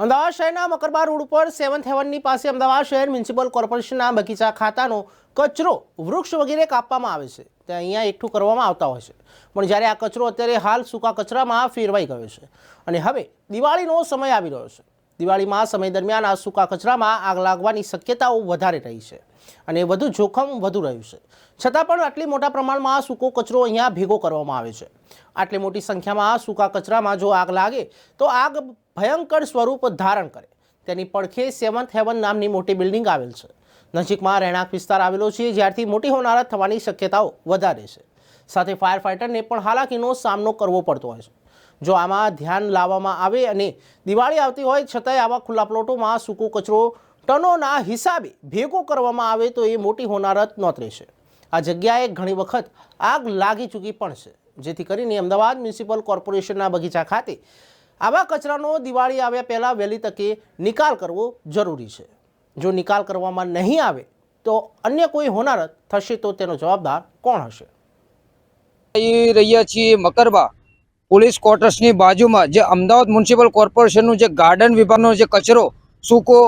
અમદાવાદ શહેરના મકરબા રોડ ઉપર સેવન્થ હેવનની પાસે અમદાવાદ શહેર મ્યુનિસિપલ કોર્પોરેશનના બગીચા ખાતાનો કચરો વૃક્ષ વગેરે કાપવામાં આવે છે. તે અહીંયા એકઠું કરવામાં આવતા હોય છે. પણ જ્યારે આ કચરો અત્યારે હાલ સૂકા કચરામાં ફેરવાઈ ગયો છે. અને હવે દિવાળીનો સમય આવી રહ્યો છે. દિવાળીમાં સમય દરમિયાન આ સૂકા કચરામાં આગ લાગવાની શક્યતાઓ વધારે રહી છે અને વધુ જોખમ વધુ રહ્યું છે. છતાં પણ આટલી મોટા પ્રમાણમાં સૂકો કચરો અહીંયા ભેગો કરવામાં આવે છે. આટલી મોટી સંખ્યામાં સૂકા કચરામાં જો આગ લાગે તો આગ ભયંકર સ્વરૂપ ધારણ કરે. તેની પડખે સેવન્થ હેવન નામની મોટી બિલ્ડિંગ આવેલ છે. નજીકમાં રહેણાંક વિસ્તાર આવેલો છે, જ્યારથી મોટી હોનારત થવાની શક્યતાઓ વધારે છે. સાથે ફાયર ફાઇટરને પણ હાલાકીનો સામનો કરવો પડતો હોય છે. જો આમાં ધ્યાન લાવવામાં આવે અને દિવાળી આવતી હોય, છતાંય આવા ખુલ્લા પ્લોટોમાં સૂકો કચરો ટનોના હિસાબે ભેગો કરવામાં આવે તો એ મોટી હોનારત નોતરે છે. આ જગ્યાએ ઘણી વખત આગ લાગી ચૂકી પણ છે. જેથી કરીને અમદાવાદ મ્યુનિસિપલ કોર્પોરેશનના બગીચા ખાતે આવા કચરાનો દિવાળી આવ્યા પહેલાં વહેલી તકે નિકાલ કરવો જરૂરી છે. જો નિકાલ કરવામાં નહીં આવે, તો અન્ય કોઈ હોનારત થશે તો તેનો જવાબદાર કોણ હશે? રહ્યા છીએ મકરબા પોલીસ ક્વાર્ટર્સની બાજુમાં જે અમદાવાદ મ્યુનિસિપલ કોર્પોરેશનનું જે ગાર્ડન વિભાગનો જે કચરો, સૂકો,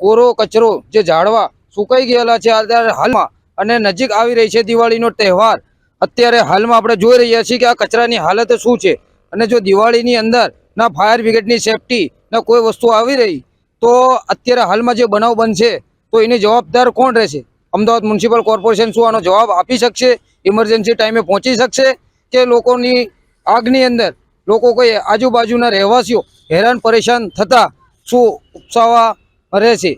કોરો કચરો જે ઝાડવા સુકાઈ ગયેલા છે, અત્યારે હાલમાં અને નજીક આવી રહી છે દિવાળીનો તહેવાર. અત્યારે હાલમાં આપણે જોઈ રહ્યા છીએ કે આ કચરાની હાલત શું છે અને જો દિવાળીની અંદર ના ફાયર બ્રિગેડની સેફટી ના કોઈ વસ્તુ આવી રહી, તો અત્યારે હાલમાં જે બનાવ બનશે, તો એની જવાબદાર કોણ રહેશે? અમદાવાદ મ્યુનિસિપલ કોર્પોરેશન શું આનો જવાબ આપી શકશે? ઇમરજન્સી ટાઈમે પહોંચી શકશે? કે લોકોની આગની અંદર, લોકો કોઈ આજુબાજુના રહેવાસીઓ હેરાન પરેશાન થતાં શું ઉપસાવા રહેશે?